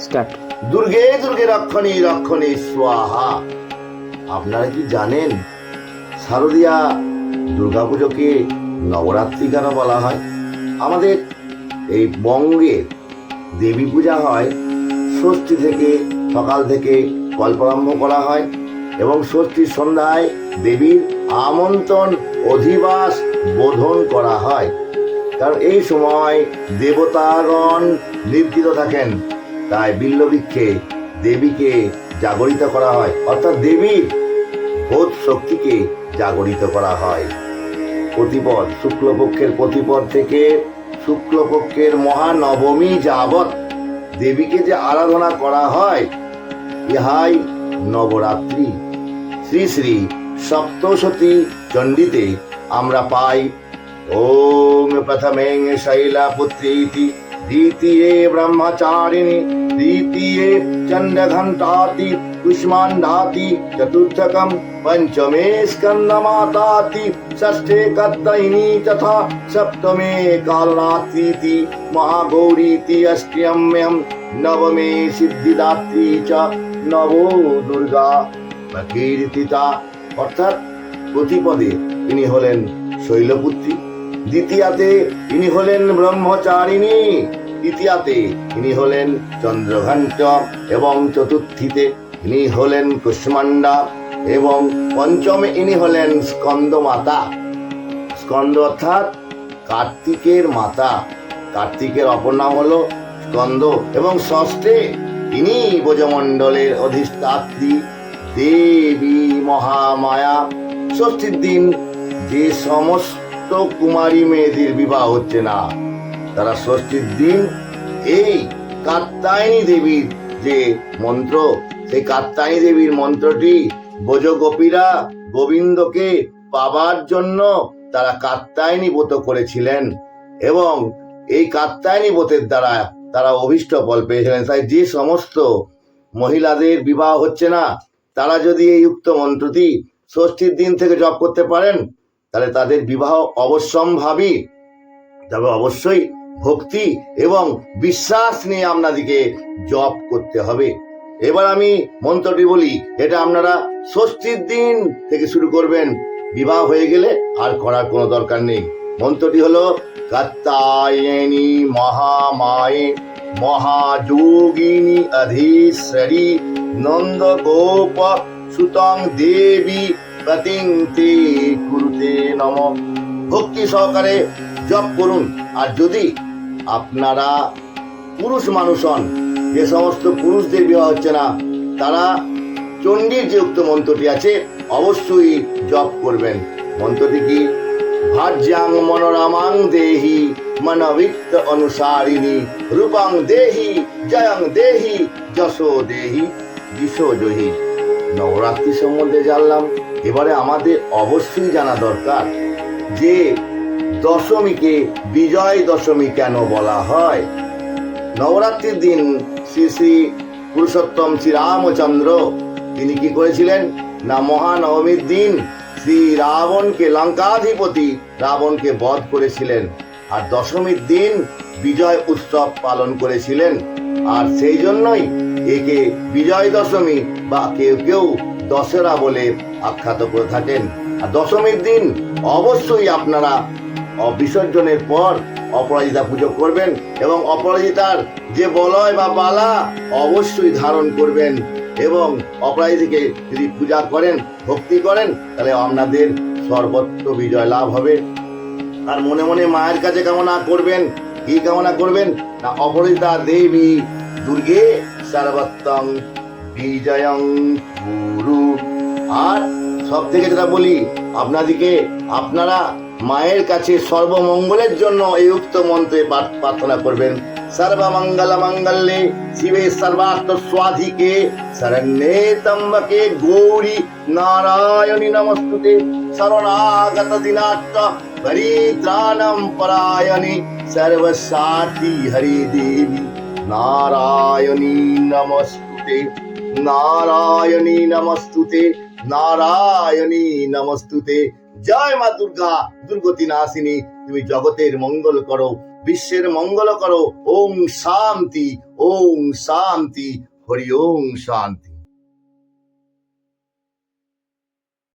Start দুর্গে দুর্গে রক্ষণী রক্ষণী, স্বাহা। আপনারা কি জানেন শারদীয়া দুর্গাপুজোকে নবরাত্রি কেন বলা হয়? আমাদের এই বঙ্গে দেবী পূজা হয়, ষষ্ঠী থেকে সকাল থেকে কল্পারম্ভ করা হয় এবং ষষ্ঠীর সন্ধ্যায় দেবীর আমন্ত্রণ, অধিবাস বোধন করা হয়। কারণ এই সময় দেবতাগণ নির্দিত থাকেন। তাই বিল্লবৃক্ষে দেবীকে জাগরিত করা হয়। অর্থাৎ দেবীর বোধ শক্তিকে জাগরিত করা হয়। প্রতিপদ শুক্লপক্ষের প্রতিপদ থেকে শুক্লপক্ষের মহানবমী যাবৎ দেবীকে যে আরাধনা করা হয়, ইহাই নবরাত্রি। শ্রী শ্রী সপ্তশতী চণ্ডীতে আমরা পাই। ওম প্রথমে শৈলাপুত্রী দ্বিতীয় ব্রহ্মচারিণী তৃতীয় চন্দ্রঘণ্টা কুষ্মাণ্ডাতি চতুর্থক পঞ্চমে স্কন্দ মাতাতি ষষ্ঠে কর্তয়িনী তথা সপ্তমে কালরাত্রিতি মহাগৌরীতি অষ্টম্যম নবমে সিদ্ধিদাত্রী চ নব দুর্গা প্রকীর্তিতা অর্থাৎ প্রতিপদে তিনি হলেন শৈলপুত্রী দ্বিতীয়াতে তিনি হলেন ব্রহ্মচারিণী। তৃতীয়াতে তিনি হলেন চন্দ্রঘণ্ট এবং চতুর্থীতে ইনি হলেন কুষ্মান্ডা এবং পঞ্চমে ইনি হলেন স্কন্দ মাতা স্কন্দ অর্থাৎ কার্তিকের মাতা। কার্তিকের অপর নাম হল স্কন্দ এবং ষষ্ঠে তিনি ব্রজমণ্ডলের অধিষ্ঠাত্রী দেবী মহামায়া। ষষ্ঠীর দিন যে সমস্ত কুমারী মেয়েদের বিবাহ হচ্ছে না। তারা ষষ্ঠীর দিন এই কাত্তায়নী দেবীর যে মন্ত্র, সেই কাত্তায়নী দেবীর মন্ত্রটি গোপীরা গোবিন্দকে পাবার জন্য তারা কাত্তায়নী ব্রত করেছিলেন এবং এই কাত্তায়নী ব্রতের দ্বারা তারা অভিষ্ট ফল পেয়েছিলেন। তাই যে সমস্ত মহিলাদের বিবাহ হচ্ছে না, তারা যদি এই উক্ত মন্ত্রটি ষষ্ঠীর দিন থেকে জপ করতে পারেন তাহলে তাদের বিবাহ অবশ্যম্ভাবী। তবে অবশ্যই ভক্তি এবং বিশ্বাস নিয়ে আপনাদিকে জপ করতে হবে। এবার আমি মন্ত্রটি বলি, এটা আপনারা ষষ্ঠীর দিন থেকে শুরু করবেন। বিবাহ হয়ে গেলে আর করার কোনো দরকার নেই। মন্ত্রটি হলো, কাত্তায়নী মহামায়ে মহাযোগিনী অধীশ্বরী নন্দ গোপ সুতং দেবী প্রতিং কুরুতে। নম। ভক্তি সহকারে জপ করুন। আর যদি আপনারা পুরুষ মানুষ হন, যে সমস্ত পুরুষদের বিবাহ হচ্ছে না, তারা চণ্ডীর যে উক্ত মন্ত্রটি আছে, অবশ্যই জপ করবেন। মন্ত্রটি কি? ভাজ্যাং মনোরমাং দেহি, মনবিত্ত অনুসারিণী, রূপাং দেহি, জয়ং দেহি, যশো দেহি জহি। নবরাত্রি সম্বন্ধে জানলাম। এবারে আমাদের অবশ্যই জানা দরকার যে দশমীকে বিজয় দশমী কেন বলা হয়? নবরাত্রির দিন শ্রী শ্রী পুরুষোত্তম শ্রী রামচন্দ্র তিনি কি করেছিলেন? না মহানবমীর দিন শ্রী রাবণকে লঙ্কাধিপতি রাবণকে বধ করেছিলেন আর দশমীর দিন বিজয় উৎসব পালন করেছিলেন। আর সেই জন্যই একে বিজয় দশমী বা কেউ কেউ দশেরা বলে আখ্যাত করে থাকেন। আর দশমীর দিন অবশ্যই আপনারা বিসর্জনের পর অপরাজিতা পুজো করবেন এবং অপরাজিতার যে বলয় বা বালা অবশ্যই ধারণ করবেন এবং অপরাজিতাকে যদি পূজা করেন, ভক্তি করেন, তাহলে আপনাদের সর্বত্র বিজয় লাভ হবে। আর মনে মনে মায়ের কাছে কামনা করবেন, কি কামনা করবেন? না, অপরাজিতা দেবী দুর্গে সর্বত্তং বিজয়ং গুরু। আর সব থেকে যেটা বলি, আপনাদিকে আপনারা মায়ের কাছে সর্বমঙ্গলের জন্য এই উক্ত মন্ত্রে প্রার্থনা করবেন। সর্বমঙ্গল মঙ্গলে শিবে সর্বার্থ স্বাধিকে শরণ্যে তম্বকে গৌরী নারায়ণী নমস্তুতে শরণাগত দিনাত্ম পরিত্রাণম পরায়ণে সর্বসাথী হরি দেবী নারায়ণী নমস্তুতে নারায়ণী নমস্তুতে নারায়ণী নমস্তুতে। জয় মা দুর্গা দুর্গতি নাশিনী তুমি জগতের মঙ্গল করো, বিশ্বের মঙ্গল করো। ওম শান্তি ওম শান্তি, হরি ওম শান্তি।